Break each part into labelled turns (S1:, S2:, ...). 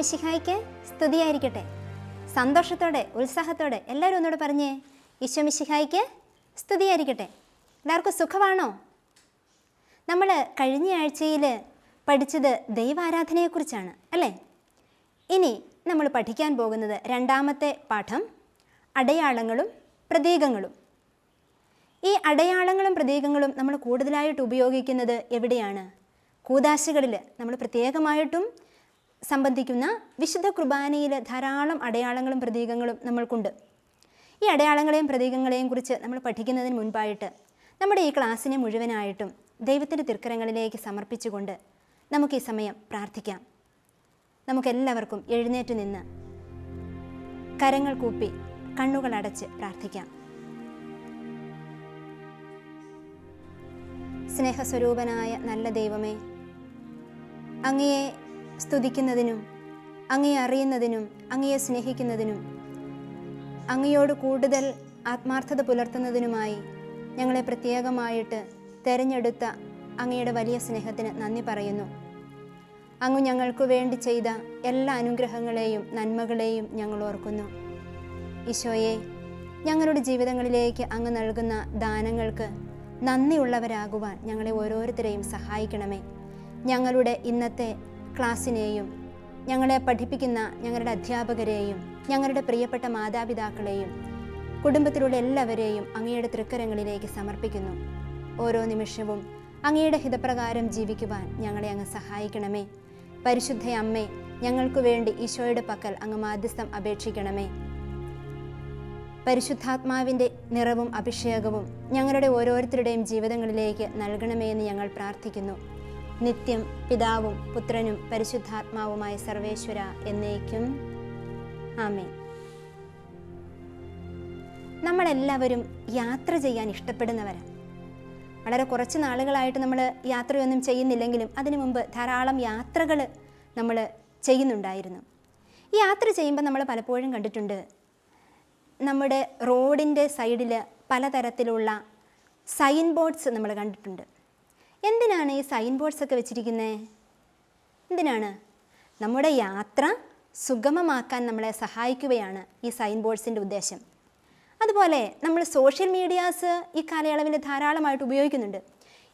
S1: ഈശോ മിശിഹായ്ക്ക് സ്തുതിയായിരിക്കട്ടെ. സന്തോഷത്തോടെ ഉത്സാഹത്തോടെ എല്ലാവരും ഒന്നുകൂടെ പറഞ്ഞേ ഈശോ മിശിഹായ്ക്ക് സ്തുതിയായിരിക്കട്ടെ. എല്ലാവർക്കും സുഖമാണോ? നമ്മൾ കഴിഞ്ഞ ആഴ്ചയിൽ പഠിച്ചത് ദൈവാരാധനയെക്കുറിച്ചാണ് അല്ലേ? ഇനി നമ്മൾ പഠിക്കാൻ പോകുന്നത് രണ്ടാമത്തെ പാഠം അടയാളങ്ങളും പ്രതീകങ്ങളും. ഈ അടയാളങ്ങളും പ്രതീകങ്ങളും നമ്മൾ കൂടുതലായിട്ട് ഉപയോഗിക്കുന്നത് എവിടെയാണ്? കൂതാശകളിൽ നമ്മൾ പ്രത്യേകമായിട്ടും സംബന്ധിക്കുന്ന വിശുദ്ധ കുർബാനയിൽ ധാരാളം അടയാളങ്ങളും പ്രതീകങ്ങളും നമ്മൾക്കുണ്ട്. ഈ അടയാളങ്ങളെയും പ്രതീകങ്ങളെയും കുറിച്ച് നമ്മൾ പഠിക്കുന്നതിന് മുൻപായിട്ട് നമ്മുടെ ഈ ക്ലാസ്സിനെ മുഴുവനായിട്ടും ദൈവത്തിന്റെ തിർക്കരങ്ങളിലേക്ക് സമർപ്പിച്ചുകൊണ്ട് നമുക്ക് ഈ സമയം പ്രാർത്ഥിക്കാം. നമുക്കെല്ലാവർക്കും എഴുന്നേറ്റ് നിന്ന് കരങ്ങൾ കൂപ്പി കണ്ണുകൾ അടച്ച് പ്രാർത്ഥിക്കാം. സ്നേഹസ്വരൂപനായ നല്ല ദൈവമേ അങ്ങയെ സ്തുതിക്കുന്നതിനും അങ്ങയെ അറിയുന്നതിനും അങ്ങയെ സ്നേഹിക്കുന്നതിനും അങ്ങയോട് കൂടുതൽ ആത്മാർത്ഥത പുലർത്തുന്നതിനുമായി ഞങ്ങളെ പ്രത്യേകമായിട്ട് തെരഞ്ഞെടുത്ത അങ്ങയുടെ വലിയ സ്നേഹത്തിന് നന്ദി പറയുന്നു. അങ്ങ് ഞങ്ങൾക്ക് വേണ്ടി ചെയ്ത എല്ലാ അനുഗ്രഹങ്ങളെയും നന്മകളെയും ഞങ്ങൾ ഓർക്കുന്നു. ഈശോയെ ഞങ്ങളുടെ ജീവിതങ്ങളിലേക്ക് അങ്ങ് നൽകുന്ന ദാനങ്ങൾക്ക് നന്ദിയുള്ളവരാകുവാൻ ഞങ്ങളെ ഓരോരുത്തരെയും സഹായിക്കണമേ. ഞങ്ങളുടെ ഇന്നത്തെ ക്ലാസ്സിനെയും ഞങ്ങളെ പഠിപ്പിക്കുന്ന ഞങ്ങളുടെ അധ്യാപകരെയും ഞങ്ങളുടെ പ്രിയപ്പെട്ട മാതാപിതാക്കളെയും കുടുംബത്തിലുള്ള എല്ലാവരെയും അങ്ങയുടെ തൃക്കരങ്ങളിലേക്ക് സമർപ്പിക്കുന്നു. ഓരോ നിമിഷവും അങ്ങയുടെ ഹിതപ്രകാരം ജീവിക്കുവാൻ ഞങ്ങളെ അങ്ങ് സഹായിക്കണമേ. പരിശുദ്ധ അമ്മേ ഞങ്ങൾക്കു വേണ്ടി ഈശോയുടെ പക്കൽ അങ്ങ് മാധ്യസ്ഥം അപേക്ഷിക്കണമേ. പരിശുദ്ധാത്മാവിന്റെ നിറവും അഭിഷേകവും ഞങ്ങളുടെ ഓരോരുത്തരുടെയും ജീവിതങ്ങളിലേക്ക് നൽകണമേ എന്ന് ഞങ്ങൾ പ്രാർത്ഥിക്കുന്നു. നിത്യം പിതാവും പുത്രനും പരിശുദ്ധാത്മാവുമായ സർവേശ്വര എന്നേക്കും. ആമേ നമ്മളെല്ലാവരും യാത്ര ചെയ്യാൻ ഇഷ്ടപ്പെടുന്നവരാണ് വളരെ കുറച്ച് നാളുകളായിട്ട് നമ്മൾ യാത്രയൊന്നും ചെയ്യുന്നില്ലെങ്കിലും അതിനു മുമ്പ് ധാരാളം യാത്രകൾ നമ്മൾ ചെയ്യുന്നുണ്ടായിരുന്നു. ഈ യാത്ര ചെയ്യുമ്പോൾ നമ്മൾ പലപ്പോഴും കണ്ടിട്ടുണ്ട്. നമ്മുടെ റോഡിന്റെ സൈഡിൽ പലതരത്തിലുള്ള സൈൻ ബോർഡ്സ് നമ്മൾ കണ്ടിട്ടുണ്ട്. എന്തിനാണ് ഈ സൈൻ ബോർഡ്സ് ഒക്കെ വെച്ചിരിക്കുന്നത് എന്തിനാണ്? നമ്മുടെ യാത്ര സുഗമമാക്കാൻ നമ്മളെ സഹായിക്കുകയാണ് ഈ സൈൻ ബോർഡ്സിന്റെ ഉദ്ദേശം. അതുപോലെ നമ്മൾ സോഷ്യൽ മീഡിയാസ് ഈ കാലയളവിൽ ധാരാളമായിട്ട് ഉപയോഗിക്കുന്നുണ്ട്.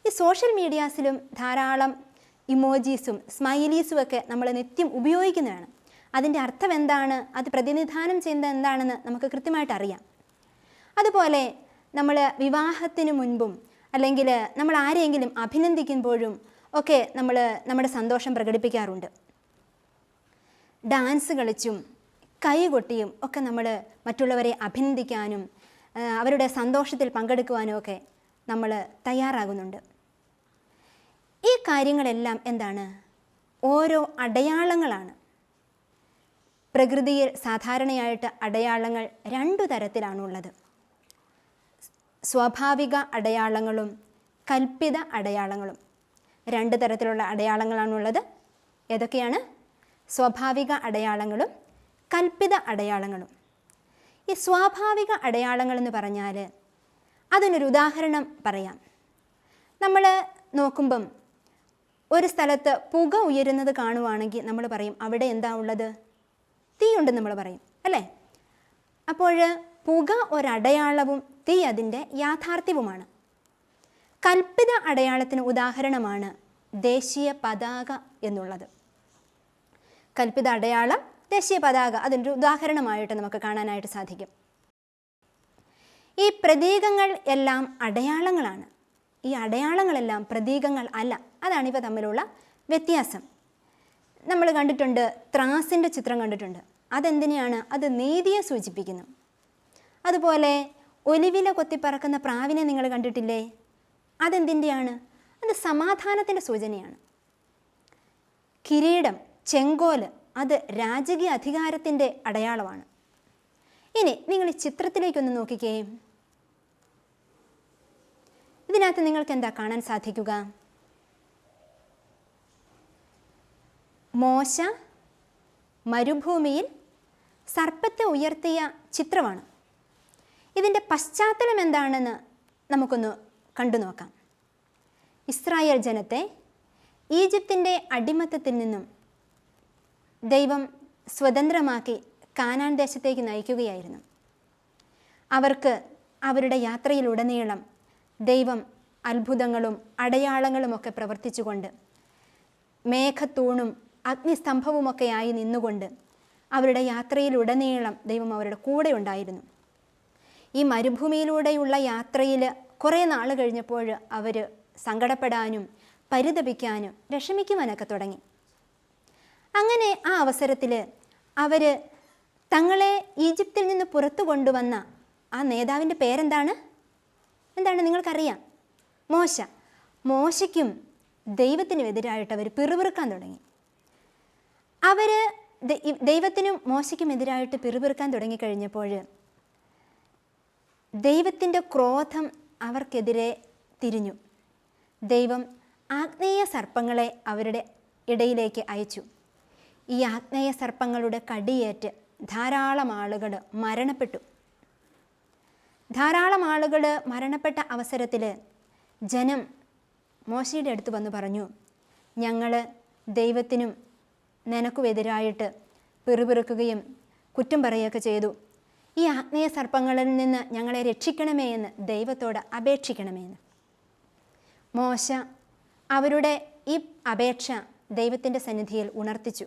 S1: ഈ സോഷ്യൽ മീഡിയാസിലും ധാരാളം ഇമോജീസും സ്മൈലീസും ഒക്കെ നമ്മൾ നിത്യം ഉപയോഗിക്കുന്നതാണ്. അതിന്റെ അർത്ഥം എന്താണ്? അത് പ്രതിനിധാനം ചെയ്യുന്നത് എന്താണെന്ന് നമുക്ക് കൃത്യമായിട്ട് അറിയാം. അതുപോലെ നമ്മൾ വിവാഹത്തിന് മുൻപും അല്ലെങ്കിൽ നമ്മൾ ആരെയെങ്കിലും അഭിനന്ദിക്കുമ്പോഴും ഒക്കെ നമ്മൾ നമ്മുടെ സന്തോഷം പ്രകടിപ്പിക്കാറുണ്ട്. ഡാൻസ് കളിച്ചും കൈകൊട്ടിയും ഒക്കെ നമ്മൾ മറ്റുള്ളവരെ അഭിനന്ദിക്കാനും അവരുടെ സന്തോഷത്തിൽ പങ്കെടുക്കുവാനും ഒക്കെ നമ്മൾ തയ്യാറാകുന്നുണ്ട്. ഈ കാര്യങ്ങളെല്ലാം എന്താണ്? ഓരോ അടയാളങ്ങളാണ്. പ്രകൃതിയിൽ സാധാരണയായിട്ട് അടയാളങ്ങൾ രണ്ടു തരത്തിലാണുള്ളത്. സ്വാഭാവിക അടയാളങ്ങളും കൽപ്പിത അടയാളങ്ങളും. രണ്ട് തരത്തിലുള്ള അടയാളങ്ങളാണുള്ളത്. ഏതൊക്കെയാണ്? സ്വാഭാവിക അടയാളങ്ങളും കൽപ്പിത അടയാളങ്ങളും. ഈ സ്വാഭാവിക അടയാളങ്ങളെന്ന് പറഞ്ഞാൽ അതിനൊരു ഉദാഹരണം പറയാം. നമ്മൾ നോക്കുമ്പം ഒരു സ്ഥലത്ത് പുക ഉയരുന്നത് കാണുവാണെങ്കിൽ നമ്മൾ പറയും അവിടെ എന്താ ഉള്ളത്? തീയുണ്ടെന്ന് നമ്മൾ പറയും അല്ലേ? അപ്പോൾ പുക ഒരടയാളവും തീ അതിന്റെ യാഥാർത്ഥ്യവുമാണ്. കൽപ്പിത അടയാളത്തിന് ഉദാഹരണമാണ് ദേശീയ പതാക എന്നുള്ളത്. കൽപ്പിത അടയാളം ദേശീയ പതാക അതിന്റെ ഉദാഹരണമായിട്ട് നമുക്ക് കാണാനായിട്ട് സാധിക്കും. ഈ പ്രതീകങ്ങൾ എല്ലാം അടയാളങ്ങളാണ്. ഈ അടയാളങ്ങളെല്ലാം പ്രതീകങ്ങൾ അല്ല. അതാണ് ഇവ തമ്മിലുള്ള വ്യത്യാസം. നമ്മൾ കണ്ടിട്ടുണ്ട് ത്രാസിന്റെ ചിത്രം കണ്ടിട്ടുണ്ട്. അതെന്തിനെയാണ്? അത് നീതിയെ സൂചിപ്പിക്കുന്നു. അതുപോലെ ഒലിവില കൊത്തിപ്പറക്കുന്ന പ്രാവിനെ നിങ്ങൾ കണ്ടിട്ടില്ലേ? അതെന്തിന്റെയാണ് അത് സമാധാനത്തിന്റെ സൂചനയാണ്. കിരീടം ചെങ്കോൽ അത് രാജകീയ അധികാരത്തിന്റെ അടയാളമാണ്. ഇനി നിങ്ങൾ ഈ ചിത്രത്തിലേക്കൊന്ന് നോക്കിക്കേ. ഇതിനകത്ത് നിങ്ങൾക്ക് എന്താ കാണാൻ സാധിക്കുക? മോശ മരുഭൂമിയിൽ സർപ്പത്തെ ഉയർത്തിയ ചിത്രമാണ്. ഇതിന്റെ പശ്ചാത്തലം എന്താണെന്ന് നമുക്കൊന്ന് കണ്ടു നോക്കാം. ഇസ്രായേൽ ജനത്തെ ഈജിപ്തിന്റെ അടിമത്തത്തിൽ നിന്നും ദൈവം സ്വതന്ത്രമാക്കി കാനാൻ ദേശത്തേക്ക് നയിക്കുകയായിരുന്നു. അവർക്ക് അവരുടെ യാത്രയിലുടനീളം ദൈവം അത്ഭുതങ്ങളും അടയാളങ്ങളുമൊക്കെ പ്രവർത്തിച്ചുകൊണ്ട് മേഘത്തൂണും അഗ്നിസ്തംഭവുമൊക്കെയായി നിന്നുകൊണ്ട് അവരുടെ യാത്രയിലുടനീളം ദൈവം അവരുടെ കൂടെ ഉണ്ടായിരുന്നു. ഈ മരുഭൂമിയിലൂടെയുള്ള യാത്രയിൽ കുറേ നാൾ കഴിഞ്ഞപ്പോൾ അവർ സങ്കടപ്പെടാനും പരിതപിക്കാനും വിഷമിക്കുവാനൊക്കെ തുടങ്ങി. അങ്ങനെ ആ അവസരത്തിൽ അവർ തങ്ങളെ ഈജിപ്തിൽ നിന്ന് പുറത്തു കൊണ്ടുവന്ന ആ നേതാവിന്റെ പേരെന്താണ്? എന്താണ് നിങ്ങൾക്കറിയാം? മോശ. മോശയ്ക്കും ദൈവത്തിനും എതിരായിട്ട് അവർ പിറുപിറുക്കാൻ തുടങ്ങി. അവർ ദൈവത്തിനും മോശയ്ക്കും എതിരായിട്ട് പിറുപിറുക്കാൻ തുടങ്ങിക്കഴിഞ്ഞപ്പോൾ ദൈവത്തിന്റെ ക്രോധം അവർക്കെതിരെ തിരിഞ്ഞു. ദൈവം ആഗ്നേയ സർപ്പങ്ങളെ അവരുടെ ഇടയിലേക്ക് അയച്ചു. ഈ ആഗ്നേയ സർപ്പങ്ങളുടെ കടിയേറ്റ് ധാരാളം ആളുകൾ മരണപ്പെട്ടു. ധാരാളം ആളുകൾ മരണപ്പെട്ട അവസരത്തിൽ ജനം മോശയുടെ അടുത്ത് വന്ന് പറഞ്ഞു ഞങ്ങൾ ദൈവത്തിനും നിനക്കുമെതിരായിട്ട് പിറുപിറുക്കുകയും കുറ്റം പറയുകയൊക്കെ ചെയ്തു. ഈ ആത്മീയ സർപ്പങ്ങളിൽ നിന്ന് ഞങ്ങളെ രക്ഷിക്കണമേ എന്ന് ദൈവത്തോട് അപേക്ഷിക്കണമേ എന്ന്. മോശ അവരുടെ ഈ അപേക്ഷ ദൈവത്തിന്റെ സന്നിധിയിൽ ഉണർത്തിച്ചു.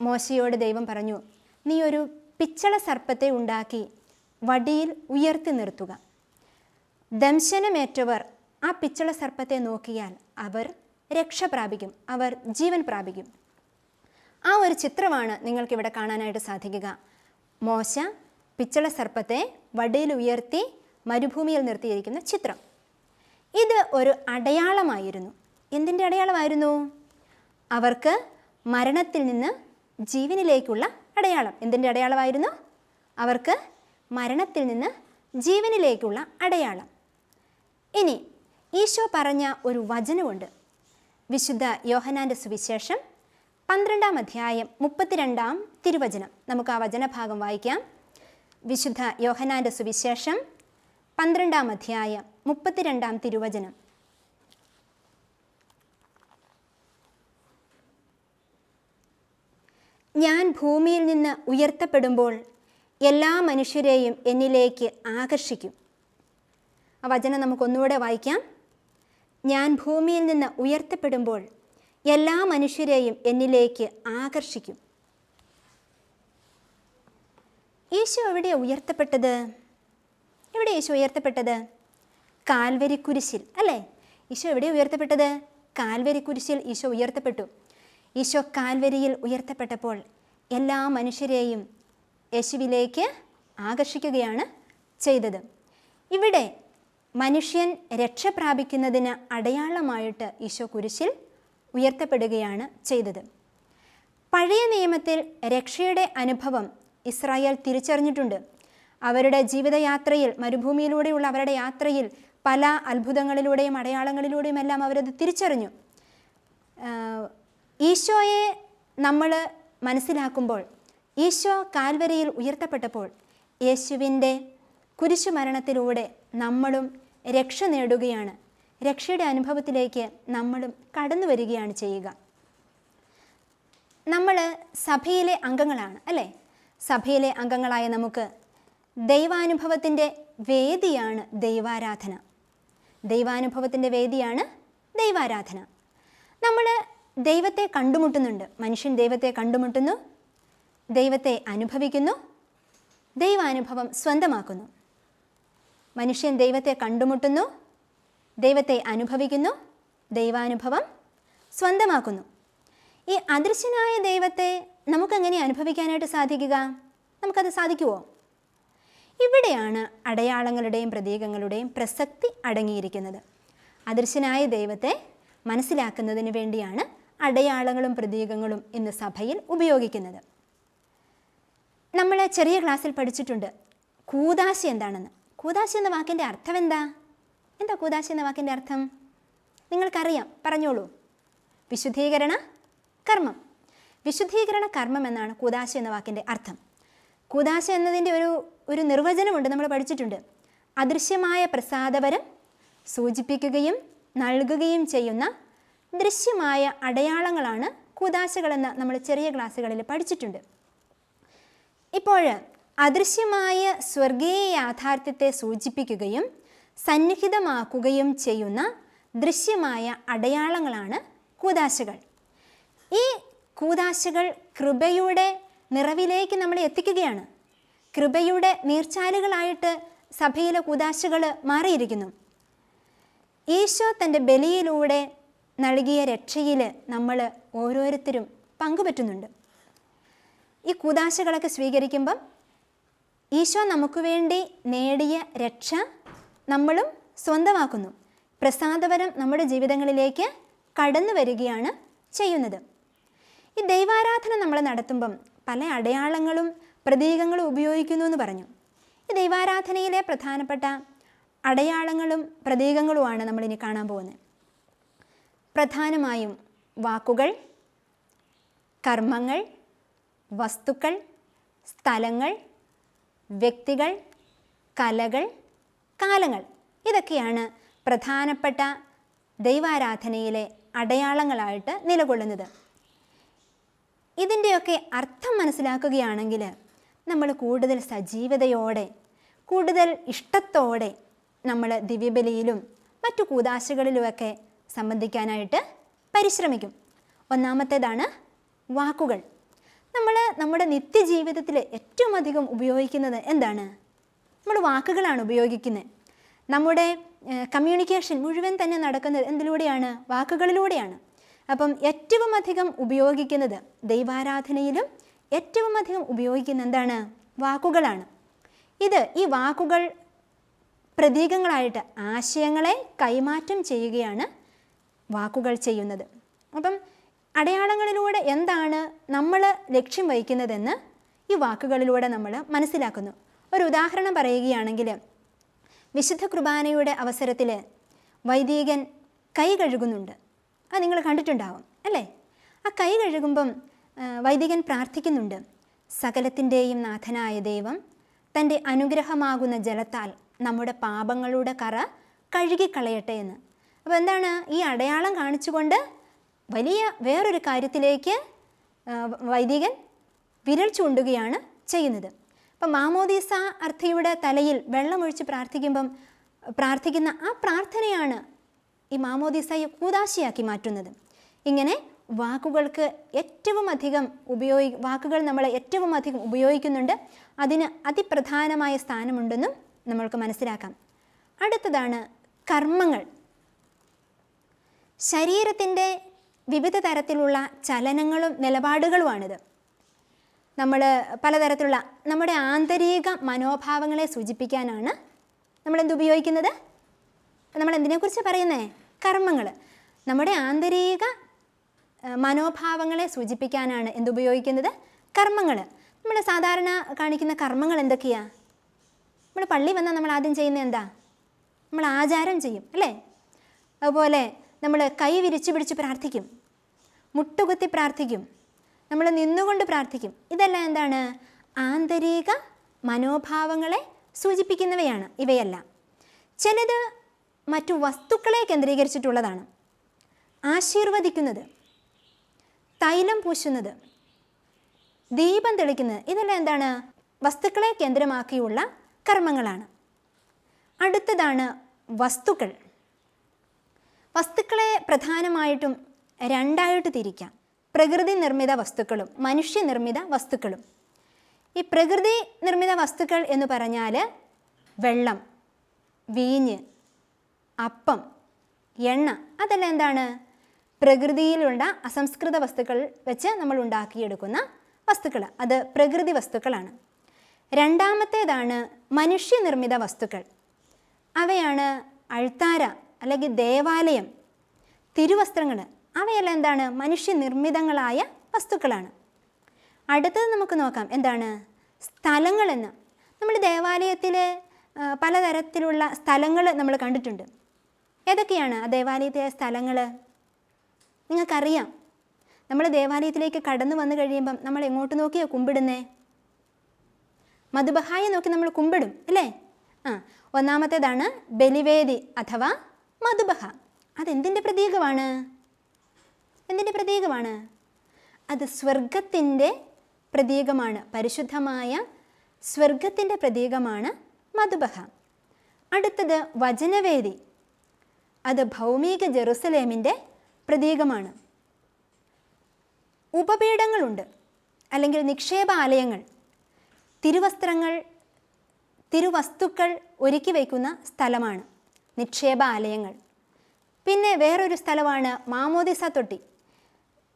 S1: മോശയോട് ദൈവം പറഞ്ഞു നീ ഒരു പിച്ചള സർപ്പത്തെ ഉണ്ടാക്കി വടിയിൽ ഉയർത്തി നിർത്തുക. ദംശനമേറ്റവർ ആ പിച്ചള സർപ്പത്തെ നോക്കിയാൽ അവർ രക്ഷ പ്രാപിക്കും അവർ ജീവൻ പ്രാപിക്കും. ആ ഒരു ചിത്രമാണ് നിങ്ങൾക്കിവിടെ കാണാനായിട്ട് സാധിക്കുക. മോശ പിച്ചള സർപ്പത്തെ വടിയിൽ ഉയർത്തി മരുഭൂമിയിൽ നിർത്തിയിരിക്കുന്ന ചിത്രം. ഇത് ഒരു അടയാളമായിരുന്നു. എന്തിന്റെ അടയാളമായിരുന്നു? അവർക്ക് മരണത്തിൽ നിന്ന് ജീവനിലേക്കുള്ള അടയാളം. എന്തിന്റെ അടയാളമായിരുന്നു? അവർക്ക് മരണത്തിൽ നിന്ന് ജീവനിലേക്കുള്ള അടയാളം. ഇനി ഈശോ പറഞ്ഞ ഒരു വചനമുണ്ട്. വിശുദ്ധ യോഹനാന്റെ സുവിശേഷം പന്ത്രണ്ടാം അധ്യായം മുപ്പത്തിരണ്ടാം തിരുവചനം. നമുക്ക് ആ വചനഭാഗം വായിക്കാം. വിശുദ്ധ യോഹനാന്റെ സുവിശേഷം പന്ത്രണ്ടാം അധ്യായം മുപ്പത്തിരണ്ടാം തിരുവചനം. ഞാൻ ഭൂമിയിൽ നിന്ന് ഉയർത്തപ്പെടുമ്പോൾ എല്ലാ മനുഷ്യരെയും എന്നിലേക്ക് ആകർഷിക്കും. ആ വചനം നമുക്കൊന്നുകൂടെ വായിക്കാം. ഞാൻ ഭൂമിയിൽ നിന്ന് ഉയർത്തപ്പെടുമ്പോൾ എല്ലാ മനുഷ്യരെയും എന്നിലേക്ക് ആകർഷിക്കും. യേശു എവിടെ ഉയർത്തപ്പെട്ടത്? എവിടെ യേശു ഉയർത്തപ്പെട്ടത്? കാൽവരി കുരിശിൽ അല്ലേ? ഈശോ എവിടെ ഉയർത്തപ്പെട്ടത്? കാൽവരി കുരിശിൽ ഈശോ ഉയർത്തപ്പെട്ടു. ഈശോ കാൽവരിയിൽ ഉയർത്തപ്പെട്ടപ്പോൾ എല്ലാ മനുഷ്യരെയും യേശുവിലേക്ക് ആകർഷിക്കുകയാണ് ചെയ്തത്. ഇവിടെ മനുഷ്യൻ രക്ഷ പ്രാപിക്കുന്നതിന് അടയാളമായിട്ട് ഈശോ കുരിശിൽ ഉയർത്തപ്പെടുകയാണ് ചെയ്തത്. പഴയ നിയമത്തിൽ രക്ഷയുടെ അനുഭവം ഇസ്രായേൽ തിരിച്ചറിഞ്ഞിട്ടുണ്ട്. അവരുടെ ജീവിതയാത്രയിൽ മരുഭൂമിയിലൂടെയുള്ള അവരുടെ യാത്രയിൽ പല അത്ഭുതങ്ങളിലൂടെയും അടയാളങ്ങളിലൂടെയും എല്ലാം അവരത് തിരിച്ചറിഞ്ഞു. ഈശോയെ നമ്മൾ മനസ്സിലാക്കുമ്പോൾ ഈശോ കാൽവരയിൽ ഉയർത്തപ്പെട്ടപ്പോൾ യേശുവിന്റെ കുരിശുമരണത്തിലൂടെ നമ്മളും രക്ഷ നേടുകയാണ് രക്ഷയുടെ അനുഭവത്തിലേക്ക് നമ്മളും കടന്നു വരികയാണ് ചെയ്യുക. നമ്മൾ സഭയിലെ അംഗങ്ങളാണ് അല്ലേ? സഭയിലെ അംഗങ്ങളായ നമുക്ക് ദൈവാനുഭവത്തിന്റെ വേദിയാണ് ദൈവാരാധന. ദൈവാനുഭവത്തിന്റെ വേദിയാണ് ദൈവാരാധന. നമ്മൾ ദൈവത്തെ കണ്ടുമുട്ടുന്നുണ്ട്. മനുഷ്യൻ ദൈവത്തെ കണ്ടുമുട്ടുന്നു ദൈവത്തെ അനുഭവിക്കുന്നു ദൈവാനുഭവം സ്വന്തമാക്കുന്നു. മനുഷ്യൻ ദൈവത്തെ കണ്ടുമുട്ടുന്നു ദൈവത്തെ അനുഭവിക്കുന്നു ദൈവാനുഭവം സ്വന്തമാക്കുന്നു. ഈ അദൃശ്യനായ ദൈവത്തെ നമുക്കെങ്ങനെ അനുഭവിക്കാനായിട്ട് സാധിക്കുക? നമുക്കത് സാധിക്കുമോ ഇവിടെയാണ് അടയാളങ്ങളുടെയും പ്രതീകങ്ങളുടെയും പ്രസക്തി അടങ്ങിയിരിക്കുന്നത്. അദൃശ്യനായ ദൈവത്തെ മനസ്സിലാക്കുന്നതിന് വേണ്ടിയാണ് അടയാളങ്ങളും പ്രതീകങ്ങളും ഇന്ന് സഭയിൽ ഉപയോഗിക്കുന്നത്. നമ്മൾ ചെറിയ ക്ലാസ്സിൽ പഠിച്ചിട്ടുണ്ട്. കൂതാശി എന്താണെന്ന്? കൂതാശി എന്ന വാക്കിന്റെ അർത്ഥം എന്താ എന്താ കൂതാശ എന്ന വാക്കിന്റെ അർത്ഥം? നിങ്ങൾക്കറിയാം. പറഞ്ഞോളൂ. വിശുദ്ധീകരണ കർമ്മം. വിശുദ്ധീകരണ കർമ്മം എന്നാണ് കൂതാശ എന്ന വാക്കിന്റെ അർത്ഥം. കൂതാശ എന്നതിന്റെ ഒരു ഒരു നിർവചനമുണ്ട് നമ്മൾ പഠിച്ചിട്ടുണ്ട്. അദൃശ്യമായ പ്രസാദവരം സൂചിപ്പിക്കുകയും നൽകുകയും ചെയ്യുന്ന ദൃശ്യമായ അടയാളങ്ങളാണ് കൂതാശകളെന്ന് നമ്മൾ ചെറിയ ക്ലാസ്സുകളിൽ പഠിച്ചിട്ടുണ്ട്. ഇപ്പോൾ അദൃശ്യമായ സ്വർഗീയ യാഥാർത്ഥ്യത്തെ സൂചിപ്പിക്കുകയും സന്നിഹിതമാക്കുകയും ചെയ്യുന്ന ദൃശ്യമായ അടയാളങ്ങളാണ് കൂതാശകൾ. ഈ കൂതാശകൾ കൃപയുടെ നിറവിലേക്ക് നമ്മളെ എത്തിക്കുകയാണ്. കൃപയുടെ നീർച്ചാലുകളായിട്ട് സഭയിലെ കൂതാശകൾ മാറിയിരിക്കുന്നു. ഈശോ തന്റെ ബലിയിലൂടെ നൽകിയ രക്ഷയിൽ നമ്മൾ ഓരോരുത്തരും പങ്കുപറ്റുന്നുണ്ട്. ഈ കൂതാശകളൊക്കെ സ്വീകരിക്കുമ്പം ഈശോ നമുക്ക് വേണ്ടി നേടിയ രക്ഷ നമ്മളും സ്വന്തമാക്കുന്നു. പ്രസാദവരം നമ്മുടെ ജീവിതങ്ങളിലേക്ക് കടന്നു വരികയാണ് ചെയ്യുന്നത്. ഈ ദൈവാരാധന നമ്മൾ നടത്തുമ്പം പല അടയാളങ്ങളും പ്രതീകങ്ങളും ഉപയോഗിക്കുന്നു എന്ന് പറഞ്ഞു. ഈ ദൈവാരാധനയിലെ പ്രധാനപ്പെട്ട അടയാളങ്ങളും പ്രതീകങ്ങളുമാണ് നമ്മളിനി കാണാൻ പോകുന്നത്. പ്രധാനമായും വാക്കുകൾ കർമ്മങ്ങൾ വസ്തുക്കൾ സ്ഥലങ്ങൾ വ്യക്തികൾ കലകൾ കാലങ്ങൾ. ഇതൊക്കെയാണ് പ്രധാനപ്പെട്ട ദൈവാരാധനയിലെ അടയാളങ്ങളായിട്ട് നിലകൊള്ളുന്നത്. ഇതിന്റെയൊക്കെ അർത്ഥം മനസ്സിലാക്കുകയാണെങ്കിൽ നമ്മൾ കൂടുതൽ സജീവതയോടെ കൂടുതൽ ഇഷ്ടത്തോടെ നമ്മൾ ദിവ്യബലിയിലും മറ്റു കൂതാശകളിലുമൊക്കെ സംബന്ധിക്കാനായിട്ട് പരിശ്രമിക്കും. ഒന്നാമത്തേതാണ് വാക്കുകൾ. നമ്മൾ നമ്മുടെ നിത്യജീവിതത്തിൽ ഏറ്റവും അധികം ഉപയോഗിക്കുന്നത് എന്താണ്? നമ്മൾ വാക്കുകളാണ് ഉപയോഗിക്കുന്നത്. നമ്മുടെ കമ്മ്യൂണിക്കേഷൻ മുഴുവൻ തന്നെ നടക്കുന്നത് എന്തിലൂടെയാണ്? വാക്കുകളിലൂടെയാണ്. അപ്പം ഏറ്റവും അധികം ഉപയോഗിക്കുന്നത് ദൈവാരാധനയിലും ഏറ്റവും അധികം ഉപയോഗിക്കുന്ന എന്താണ്? വാക്കുകളാണ്. ഇത് ഈ വാക്കുകൾ പ്രതീകങ്ങളായിട്ട് ആശയങ്ങളെ കൈമാറ്റം ചെയ്യുകയാണ് വാക്കുകൾ ചെയ്യുന്നത്. അപ്പം അടയാളങ്ങളിലൂടെ എന്താണ് നമ്മൾ ലക്ഷ്യം വഹിക്കുന്നതെന്ന് ഈ വാക്കുകളിലൂടെ നമ്മൾ മനസ്സിലാക്കുന്നു. ഒരു ഉദാഹരണം പറയുകയാണെങ്കിൽ വിശുദ്ധ കുർബാനയുടെ അവസരത്തിൽ വൈദികൻ കൈ കഴുകുന്നുണ്ട്. അത് നിങ്ങൾ കണ്ടിട്ടുണ്ടാവും അല്ലേ? ആ കൈ കഴുകുമ്പം വൈദികൻ പ്രാർത്ഥിക്കുന്നുണ്ട്. സകലത്തിന്റെയും നാഥനായ ദൈവം തന്റെ അനുഗ്രഹമാകുന്ന ജലത്താൽ നമ്മുടെ പാപങ്ങളുടെ കറ കഴുകിക്കളയട്ടെ എന്ന്. അപ്പോൾ എന്താണ് ഈ അടയാളം കാണിച്ചുകൊണ്ട് വലിയ വേറൊരു കാര്യത്തിലേക്ക് വൈദികൻ വിരൽ ചൂണ്ടുകയാണ് ചെയ്യുന്നത്. അപ്പം മാമോദീസ അർത്ഥയുടെ തലയിൽ വെള്ളമൊഴിച്ച് പ്രാർത്ഥിക്കുമ്പം പ്രാർത്ഥിക്കുന്ന ആ പ്രാർത്ഥനയാണ് ഈ മാമോദീസയെ കൂതാശയാക്കി മാറ്റുന്നത്. ഇങ്ങനെ വാക്കുകൾക്ക് ഏറ്റവും അധികം ഉപയോഗി വാക്കുകൾ നമ്മൾ ഏറ്റവും അധികം ഉപയോഗിക്കുന്നുണ്ട്. അതിന് അതിപ്രധാനമായ സ്ഥാനമുണ്ടെന്നും നമ്മൾക്ക് മനസ്സിലാക്കാം. അടുത്തതാണ് കർമ്മങ്ങൾ. ശരീരത്തിന്റെ വിവിധ തരത്തിലുള്ള ചലനങ്ങളും നിലപാടുകളുമാണിത്. നമ്മൾ പലതരത്തിലുള്ള നമ്മുടെ ആന്തരിക മനോഭാവങ്ങളെ സൂചിപ്പിക്കാനാണ് നമ്മൾ എന്ത് ഉപയോഗിക്കുന്നത്? നമ്മൾ എന്തിനെക്കുറിച്ച് പറയുന്നേ? കർമ്മങ്ങൾ നമ്മുടെ ആന്തരിക മനോഭാവങ്ങളെ സൂചിപ്പിക്കാനാണ് എന്തുപയോഗിക്കുന്നത് കർമ്മങ്ങൾ നമ്മൾ സാധാരണ കാണിക്കുന്ന കർമ്മങ്ങൾ എന്തൊക്കെയാ? നമ്മൾ പള്ളി വന്നാൽ നമ്മൾ ആദ്യം ചെയ്യുന്ന എന്താ? നമ്മൾ ആചാരം ചെയ്യും അല്ലേ? അതുപോലെ നമ്മൾ കൈ വിരിച്ചു പിടിച്ച് പ്രാർത്ഥിക്കും. മുട്ടുകുത്തി പ്രാർത്ഥിക്കും. നമ്മൾ നിന്നുകൊണ്ട് പ്രാർത്ഥിക്കും. ഇതെല്ലാം എന്താണ്? ആന്തരിക മനോഭാവങ്ങളെ സൂചിപ്പിക്കുന്നവയാണ് ഇവയെല്ലാം. ചിലത് മറ്റു വസ്തുക്കളെ കേന്ദ്രീകരിച്ചിട്ടുള്ളതാണ്. ആശീർവദിക്കുന്നത് തൈലം പൂശുന്നത് ദീപം തെളിക്കുന്നത് ഇതെല്ലാം എന്താണ്? വസ്തുക്കളെ കേന്ദ്രമാക്കിയുള്ള കർമ്മങ്ങളാണ്. അടുത്തതാണ് വസ്തുക്കൾ. വസ്തുക്കളെ പ്രധാനമായിട്ടും രണ്ടായിട്ട് തിരിക്കാം. പ്രകൃതി നിർമ്മിത വസ്തുക്കളും മനുഷ്യനിർമ്മിത വസ്തുക്കളും. ഈ പ്രകൃതി നിർമ്മിത വസ്തുക്കൾ എന്ന് പറഞ്ഞാൽ വെള്ളം വീഞ്ഞ് അപ്പം എണ്ണ അതെല്ലാം എന്താണ്? പ്രകൃതിയിലുള്ള അസംസ്കൃത വസ്തുക്കൾ വെച്ച് നമ്മൾ ഉണ്ടാക്കിയെടുക്കുന്ന വസ്തുക്കൾ അത് പ്രകൃതി വസ്തുക്കളാണ്. രണ്ടാമത്തേതാണ് മനുഷ്യനിർമ്മിത വസ്തുക്കൾ. അവയാണ് അൾത്താര അല്ലെങ്കിൽ ദേവാലയം തിരുവസ്ത്രങ്ങൾ അവയെല്ലാം എന്താണ്? മനുഷ്യനിർമ്മിതങ്ങളായ വസ്തുക്കളാണ്. അടുത്തത് നമുക്ക് നോക്കാം. എന്താണ്? സ്ഥലങ്ങളെന്ന്. നമ്മൾ ദേവാലയത്തിൽ പലതരത്തിലുള്ള സ്ഥലങ്ങൾ നമ്മൾ കണ്ടിട്ടുണ്ട്. ഏതൊക്കെയാണ് ആ ദേവാലയത്തിലെ സ്ഥലങ്ങൾ? നിങ്ങൾക്കറിയാം. നമ്മൾ ദേവാലയത്തിലേക്ക് കടന്നു വന്നു കഴിയുമ്പം നമ്മൾ എങ്ങോട്ട് നോക്കിയോ കുമ്പിടുന്നേ? മധുബഹായെ നോക്കി നമ്മൾ കുമ്പിടും അല്ലേ? ആ ഒന്നാമത്തേതാണ് ബലിവേദി അഥവാ മധുബഹ. അതെന്തിന്റെ പ്രതീകമാണ്? എന്തിന്റെ പ്രതീകമാണ്? അത് സ്വർഗത്തിന്റെ പ്രതീകമാണ്. പരിശുദ്ധമായ സ്വർഗത്തിന്റെ പ്രതീകമാണ് മധുബഹ. അടുത്തത് വചനവേദി. അത് ഭൗമിക ജെറുസലേമിന്റെ പ്രതീകമാണ്. ഉപപീഠങ്ങളുണ്ട്. അല്ലെങ്കിൽ നിക്ഷേപാലയങ്ങൾ. തിരുവസ്ത്രങ്ങൾ തിരുവസ്തുക്കൾ ഒരുക്കി വയ്ക്കുന്ന സ്ഥലമാണ് നിക്ഷേപാലയങ്ങൾ. പിന്നെ വേറൊരു സ്ഥലമാണ് മാമോദിസ തൊട്ടി.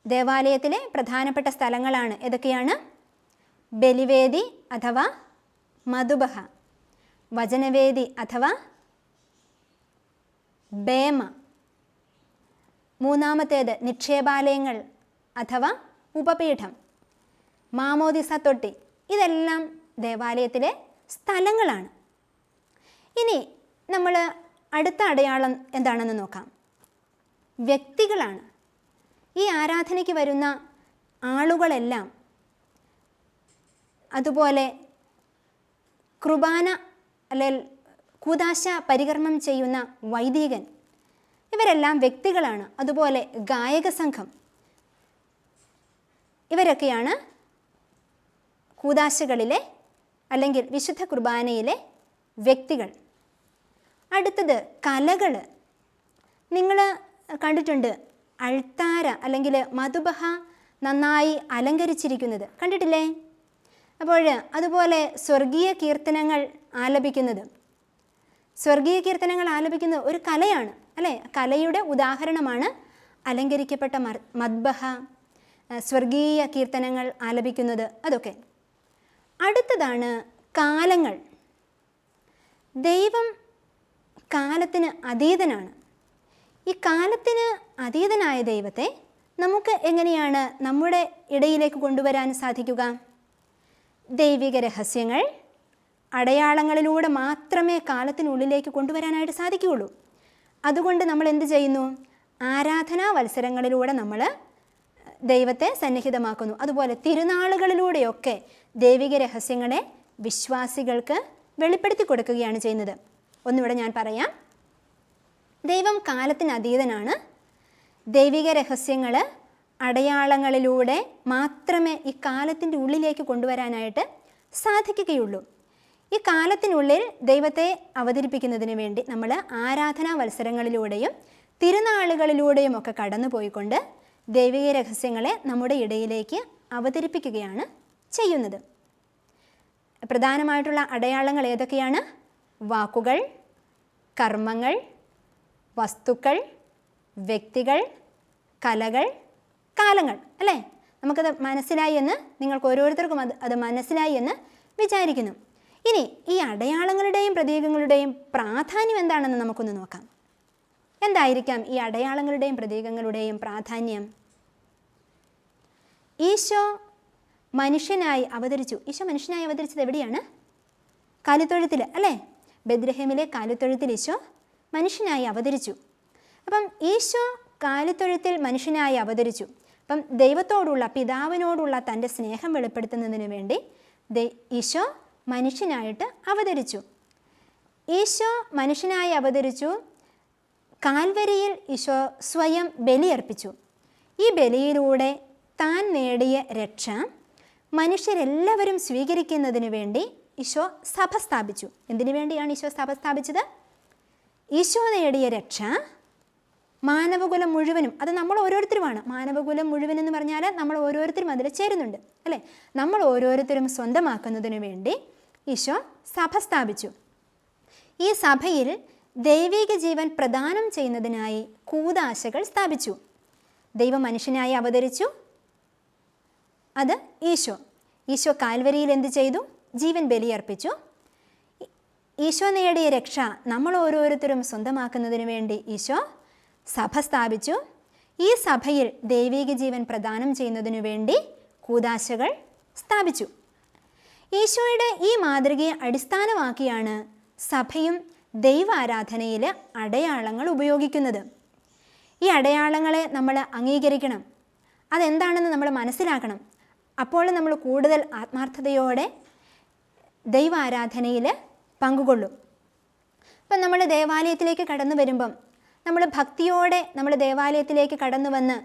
S1: ദേവാലയത്തിലെ പ്രധാനപ്പെട്ട സ്ഥലങ്ങളാണ് ഏതൊക്കെയാണ്? ബലിവേദി അഥവാ മധുബഹ വചനവേദി അഥവാ ബേമ മൂന്നാമത്തേത് നിക്ഷേപാലയങ്ങൾ അഥവാ ഉപപീഠം മാമോദിസ തൊട്ടി ഇതെല്ലാം ദേവാലയത്തിലെ സ്ഥലങ്ങളാണ്. ഇനി നമ്മൾ അടുത്ത അടയാളം എന്താണെന്ന് നോക്കാം. വ്യക്തികളാണ്. ഈ ആരാധനയ്ക്ക് വരുന്ന ആളുകളെല്ലാം അതുപോലെ കുർബാന അല്ലെങ്കിൽ കൂതാശ പരികർമ്മം ചെയ്യുന്ന വൈദികൻ ഇവരെല്ലാം വ്യക്തികളാണ്. അതുപോലെ ഗായക സംഘം ഇവരൊക്കെയാണ് കൂതാശകളിലെ അല്ലെങ്കിൽ വിശുദ്ധ കുർബാനയിലെ വ്യക്തികൾ. അടുത്തത് കലകൾ നിങ്ങൾ കണ്ടിട്ടുണ്ട് അൾത്താര അല്ലെങ്കിൽ മധുബഹ നന്നായി അലങ്കരിച്ചിരിക്കുന്നത് കണ്ടിട്ടില്ലേ? അപ്പോൾ അതുപോലെ സ്വർഗീയ കീർത്തനങ്ങൾ ആലപിക്കുന്നത്. സ്വർഗീയ കീർത്തനങ്ങൾ ആലപിക്കുന്നത് ഒരു കലയാണ് അല്ലേ? കലയുടെ ഉദാഹരണമാണ് അലങ്കരിക്കപ്പെട്ട മദ്ബഹ സ്വർഗീയ കീർത്തനങ്ങൾ ആലപിക്കുന്നത് അതൊക്കെ. അടുത്തതാണ് കാലങ്ങൾ. ദൈവം കാലത്തിന് അതീതനാണ്. ഈ കാലത്തിന് അതീതനായ ദൈവത്തെ നമുക്ക് എങ്ങനെയാണ് നമ്മുടെ ഇടയിലേക്ക് കൊണ്ടുവരാൻ സാധിക്കുക? ദൈവിക രഹസ്യങ്ങൾ അടയാളങ്ങളിലൂടെ മാത്രമേ കാലത്തിനുള്ളിലേക്ക് കൊണ്ടുവരാനായിട്ട് സാധിക്കുകയുള്ളൂ. അതുകൊണ്ട് നമ്മൾ എന്ത് ചെയ്യുന്നു? ആരാധനാ മത്സരങ്ങളിലൂടെ നമ്മൾ ദൈവത്തെ സന്നിഹിതമാക്കുന്നു. അതുപോലെ തിരുനാളുകളിലൂടെയൊക്കെ ദൈവിക രഹസ്യങ്ങളെ വിശ്വാസികൾക്ക് വെളിപ്പെടുത്തി കൊടുക്കുകയാണ് ചെയ്യുന്നത്. ഒന്നിവിടെ ഞാൻ പറയാം. ദൈവം കാലത്തിന് അതീതനാണ്. ദൈവിക രഹസ്യങ്ങൾ അടയാളങ്ങളിലൂടെ മാത്രമേ ഈ കാലത്തിന്റെ ഉള്ളിലേക്ക് കൊണ്ടുവരാനായിട്ട് സാധിക്കുകയുള്ളൂ. ഈ കാലത്തിനുള്ളിൽ ദൈവത്തെ അവതരിപ്പിക്കുന്നതിന് വേണ്ടി നമ്മൾ ആരാധനാ മത്സരങ്ങളിലൂടെയും തിരുനാളുകളിലൂടെയും ഒക്കെ കടന്നു പോയിക്കൊണ്ട് ദൈവിക രഹസ്യങ്ങളെ നമ്മുടെ ഇടയിലേക്ക് അവതരിപ്പിക്കുകയാണ് ചെയ്യുന്നത്. പ്രധാനമായിട്ടുള്ള അടയാളങ്ങൾ ഏതൊക്കെയാണ്? വാക്കുകൾ കർമ്മങ്ങൾ വസ്തുക്കൾ വ്യക്തികൾ കലകൾ കാലങ്ങൾ അല്ലേ? നമുക്കത് മനസ്സിലായി എന്ന് നിങ്ങൾക്ക് ഓരോരുത്തർക്കും അത് അത് മനസ്സിലായി എന്ന് വിചാരിക്കുന്നു. ഇനി ഈ അടയാളങ്ങളുടെയും പ്രതീകങ്ങളുടെയും പ്രാധാന്യം എന്താണെന്ന് നമുക്കൊന്ന് നോക്കാം. എന്തായിരിക്കാം ഈ അടയാളങ്ങളുടെയും പ്രതീകങ്ങളുടെയും പ്രാധാന്യം? ഈശോ മനുഷ്യനായി അവതരിച്ചു. ഈശോ മനുഷ്യനായി അവതരിച്ചത് എവിടെയാണ്? കാലിത്തൊഴുത്തിൽ അല്ലേ? ബദ്രഹേമിലെ കാലിത്തൊഴുത്തിൽ ഈശോ മനുഷ്യനായി അവതരിച്ചു. അപ്പം ഈശോ കാലിത്തൊഴുത്തിൽ മനുഷ്യനായി അവതരിച്ചു. അപ്പം ദൈവത്തോടുള്ള പിതാവിനോടുള്ള തന്റെ സ്നേഹം വെളിപ്പെടുത്തുന്നതിന് വേണ്ടി ഈശോ മനുഷ്യനായിട്ട് അവതരിച്ചു. ഈശോ മനുഷ്യനായി അവതരിച്ചു. കാൽവരിയിൽ ഈശോ സ്വയം ബലിയർപ്പിച്ചു. ഈ ബലിയിലൂടെ താൻ നേടിയ രക്ഷ മനുഷ്യരെല്ലാവരും സ്വീകരിക്കുന്നതിന് വേണ്ടി ഈശോ സഭ സ്ഥാപിച്ചു. എന്തിനു വേണ്ടിയാണ് ഈശോ സഭ സ്ഥാപിച്ചത്? ഈശോ നേടിയ രക്ഷ മാനവകുലം മുഴുവനും അത് നമ്മൾ ഓരോരുത്തരുമാണ്. മാനവകുലം മുഴുവൻ എന്ന് പറഞ്ഞാൽ നമ്മൾ ഓരോരുത്തരും അതിൽ ചേരുന്നുണ്ട് അല്ലേ? നമ്മൾ ഓരോരുത്തരും സ്വന്തമാക്കുന്നതിന് വേണ്ടി ഈശോ സഭ സ്ഥാപിച്ചു. ഈ സഭയിൽ ദൈവിക ജീവൻ പ്രദാനം ചെയ്യുന്നതിനായി കൂതാശകൾ സ്ഥാപിച്ചു. ദൈവം മനുഷ്യനായി അവതരിച്ചു. അത് ഈശോ. ഈശോ കാൽവരിയിൽ എന്ത് ചെയ്തു? ജീവൻ ബലിയർപ്പിച്ചു. ഈശോ നേടിയ രക്ഷ നമ്മൾ ഓരോരുത്തരും സ്വന്തമാക്കുന്നതിന് വേണ്ടി ഈശോ സഭ സ്ഥാപിച്ചു. ഈ സഭയിൽ ദൈവിക ജീവൻ പ്രദാനം ചെയ്യുന്നതിനു വേണ്ടി കൂതാശകൾ സ്ഥാപിച്ചു. ഈശോയുടെ ഈ മാതൃകയെ അടിസ്ഥാനമാക്കിയാണ് സഭയും ദൈവാരാധനയിലെ അടയാളങ്ങൾ ഉപയോഗിക്കുന്നത്. ഈ അടയാളങ്ങളെ നമ്മൾ അംഗീകരിക്കണം. അതെന്താണെന്ന് നമ്മൾ മനസ്സിലാക്കണം. അപ്പോൾ നമ്മൾ കൂടുതൽ ആത്മാർത്ഥതയോടെ ദൈവാരാധനയിൽ പങ്കുകൊള്ളും. ഇപ്പം നമ്മൾ ദേവാലയത്തിലേക്ക് കടന്നു വരുമ്പം നമ്മൾ ഭക്തിയോടെ നമ്മൾ ദേവാലയത്തിലേക്ക് കടന്നു വന്ന്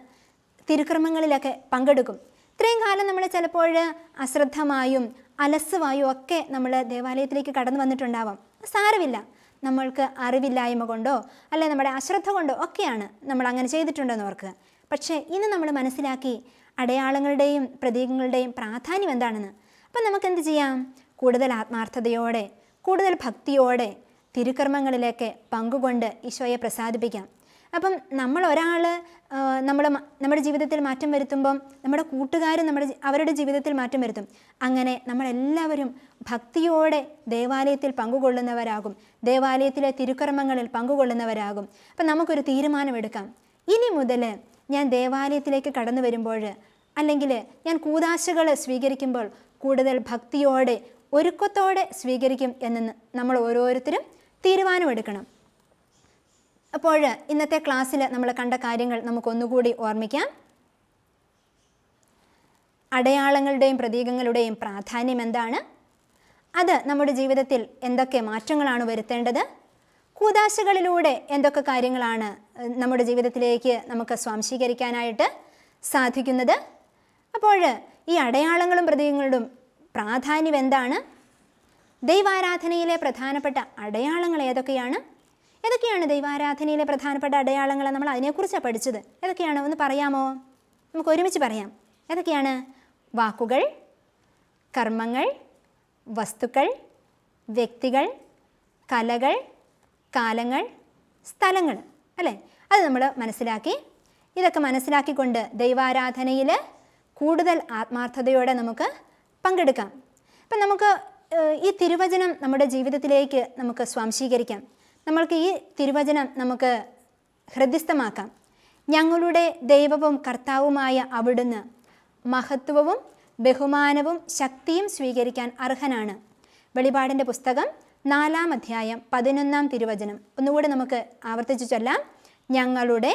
S1: തിരുക്രമങ്ങളിലൊക്കെ പങ്കെടുക്കും. ഇത്രയും കാലം നമ്മൾ ചിലപ്പോൾ അശ്രദ്ധമായും അലസ്സുമായും ഒക്കെ നമ്മൾ ദേവാലയത്തിലേക്ക് കടന്നു വന്നിട്ടുണ്ടാവാം. സാരമില്ല. നമ്മൾക്ക് അറിവില്ലായ്മ കൊണ്ടോ അല്ലെ നമ്മുടെ അശ്രദ്ധ കൊണ്ടോ ഒക്കെയാണ് നമ്മൾ അങ്ങനെ ചെയ്തിട്ടുണ്ടെന്ന് ഓർക്കുക. പക്ഷേ ഇന്ന് നമ്മൾ മനസ്സിലാക്കി അടയാളങ്ങളുടെയും പ്രതീകങ്ങളുടെയും പ്രാധാന്യം എന്താണെന്ന്. അപ്പം നമുക്ക് എന്ത് ചെയ്യാം? കൂടുതൽ ആത്മാർത്ഥതയോടെ കൂടുതൽ ഭക്തിയോടെ തിരുക്കർമ്മങ്ങളിലേക്ക് പങ്കുകൊണ്ട് ഈശോയെ പ്രസാദിപ്പിക്കാം. അപ്പം നമ്മൾ ഒരാൾ നമ്മൾ നമ്മുടെ ജീവിതത്തിൽ മാറ്റം വരുത്തുമ്പം നമ്മുടെ കൂട്ടുകാരും നമ്മുടെ അവരുടെ ജീവിതത്തിൽ മാറ്റം വരുത്തും. അങ്ങനെ നമ്മളെല്ലാവരും ഭക്തിയോടെ ദേവാലയത്തിൽ പങ്കുകൊള്ളുന്നവരാകും. ദേവാലയത്തിലെ തിരുക്കർമ്മങ്ങളിൽ പങ്കുകൊള്ളുന്നവരാകും. അപ്പം നമുക്കൊരു തീരുമാനമെടുക്കാം. ഇനി മുതൽ ഞാൻ ദേവാലയത്തിലേക്ക് കടന്നു വരുമ്പോൾ അല്ലെങ്കിൽ ഞാൻ കൂതാശകൾ സ്വീകരിക്കുമ്പോൾ കൂടുതൽ ഭക്തിയോടെ ഒരുക്കത്തോടെ സ്വീകരിക്കും എന്ന് നമ്മൾ ഓരോരുത്തരും തീരുമാനമെടുക്കണം. അപ്പോൾ ഇന്നത്തെ ക്ലാസ്സിൽ നമ്മൾ കണ്ട കാര്യങ്ങൾ നമുക്കൊന്നുകൂടി ഓർമ്മിക്കാം. അടയാളങ്ങളുടെയും പ്രതീകങ്ങളുടെയും പ്രാധാന്യം എന്താണ്? അത് നമ്മുടെ ജീവിതത്തിൽ എന്തൊക്കെ മാറ്റങ്ങളാണ് വരുത്തേണ്ടത്? കൂതാശകളിലൂടെ എന്തൊക്കെ കാര്യങ്ങളാണ് നമ്മുടെ ജീവിതത്തിലേക്ക് നമുക്ക് സ്വാംശീകരിക്കാനായിട്ട് സാധിക്കുന്നത്? അപ്പോൾ ഈ അടയാളങ്ങളും പ്രതീകങ്ങളും പ്രാധാന്യം എന്താണ് ദൈവാരാധനയിലെ പ്രധാനപ്പെട്ട അടയാളങ്ങൾ ഏതൊക്കെയാണ്? ഏതൊക്കെയാണ് ദൈവാരാധനയിലെ പ്രധാനപ്പെട്ട അടയാളങ്ങൾ നമ്മൾ അതിനെക്കുറിച്ചാണ് പഠിച്ചത്? ഏതൊക്കെയാണ്? ഒന്ന് പറയാമോ? നമുക്ക് ഒരുമിച്ച് പറയാം. ഏതൊക്കെയാണ്? വാക്കുകൾ കർമ്മങ്ങൾ വസ്തുക്കൾ വ്യക്തികൾ കലകൾ കാലങ്ങൾ സ്ഥലങ്ങൾ. അല്ലേ? അത് നമ്മൾ മനസ്സിലാക്കി. ഇതൊക്കെ മനസ്സിലാക്കിക്കൊണ്ട് ദൈവാരാധനയിൽ കൂടുതൽ ആത്മാർത്ഥതയോടെ നമുക്ക് പങ്കെടുക്കാം. അപ്പം നമുക്ക് ഈ തിരുവചനം നമ്മുടെ ജീവിതത്തിലേക്ക് നമുക്ക് സ്വാംശീകരിക്കാം. നമ്മൾക്ക് ഈ തിരുവചനം നമുക്ക് ഹൃദ്യസ്ഥമാക്കാം. ഞങ്ങളുടെ ദൈവവും കർത്താവുമായ അവിടുന്ന് മഹത്വവും ബഹുമാനവും ശക്തിയും സ്വീകരിക്കാൻ അർഹനാണ്. വെളിപാടിന്റെ പുസ്തകം നാലാം അധ്യായം പതിനൊന്നാം തിരുവചനം. ഒന്നുകൂടി നമുക്ക് ആവർത്തിച്ചു ചൊല്ലാം. ഞങ്ങളുടെ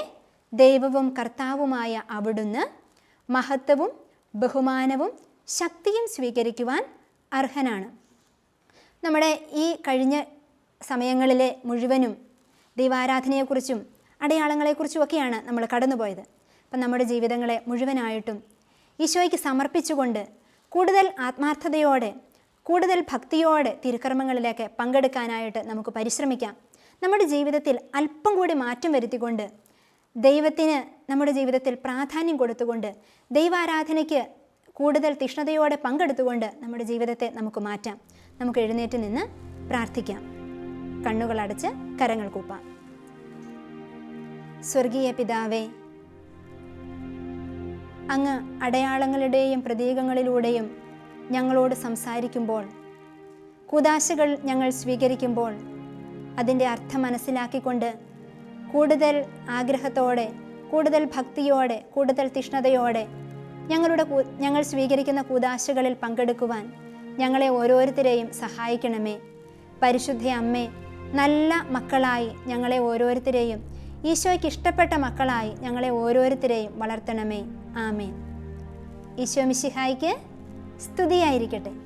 S1: ദൈവവും കർത്താവുമായ അവിടുന്ന് മഹത്വവും ബഹുമാനവും ശക്തിയും സ്വീകരിക്കുവാൻ അർഹനാണ്. നമ്മുടെ ഈ കഴിഞ്ഞ സമയങ്ങളിലെ മുഴുവനും ദൈവാരാധനയെക്കുറിച്ചും അടയാളങ്ങളെക്കുറിച്ചും ഒക്കെയാണ് നമ്മൾ കടന്നുപോയത്. അപ്പം നമ്മുടെ ജീവിതങ്ങളെ മുഴുവനായിട്ടും ഈശോയ്ക്ക് സമർപ്പിച്ചുകൊണ്ട് കൂടുതൽ ആത്മാർത്ഥതയോടെ കൂടുതൽ ഭക്തിയോടെ തിരുക്കർമ്മങ്ങളിലേക്ക് പങ്കെടുക്കാനായിട്ട് നമുക്ക് പരിശ്രമിക്കാം. നമ്മുടെ ജീവിതത്തിൽ അല്പം കൂടി മാറ്റം വരുത്തിക്കൊണ്ട് ദൈവത്തിന് നമ്മുടെ ജീവിതത്തിൽ പ്രാധാന്യം കൊടുത്തുകൊണ്ട് ദൈവാരാധനയ്ക്ക് കൂടുതൽ തിഷ്ണതയോടെ പങ്കെടുത്തുകൊണ്ട് നമ്മുടെ ജീവിതത്തെ നമുക്ക് മാറ്റാം. നമുക്ക് എഴുന്നേറ്റ് നിന്ന് പ്രാർത്ഥിക്കാം. കണ്ണുകൾ അടച്ച് കരങ്ങൾ കൂപ്പാം. സ്വർഗീയ പിതാവേ അങ്ങ് അടയാളങ്ങളുടെയും പ്രതീകങ്ങളിലൂടെയും ഞങ്ങളോട് സംസാരിക്കുമ്പോൾ കൂതാശകൾ ഞങ്ങൾ സ്വീകരിക്കുമ്പോൾ അതിന്റെ അർത്ഥം മനസ്സിലാക്കിക്കൊണ്ട് കൂടുതൽ ആഗ്രഹത്തോടെ കൂടുതൽ ഭക്തിയോടെ കൂടുതൽ തീഷ്ണതയോടെ ഞങ്ങളുടെ ഞങ്ങൾ സ്വീകരിക്കുന്ന കൂതാശകളിൽ പങ്കെടുക്കുവാൻ ഞങ്ങളെ ഓരോരുത്തരെയും സഹായിക്കണമേ. പരിശുദ്ധ അമ്മേ നല്ല മക്കളായി ഞങ്ങളെ ഓരോരുത്തരെയും ഈശോയ്ക്ക് ഇഷ്ടപ്പെട്ട മക്കളായി ഞങ്ങളെ ഓരോരുത്തരെയും വളർത്തണമേ. ആമേൻ. ഈശോ മിശിഹായിക്ക് സ്തുതിയായിരിക്കട്ടെ.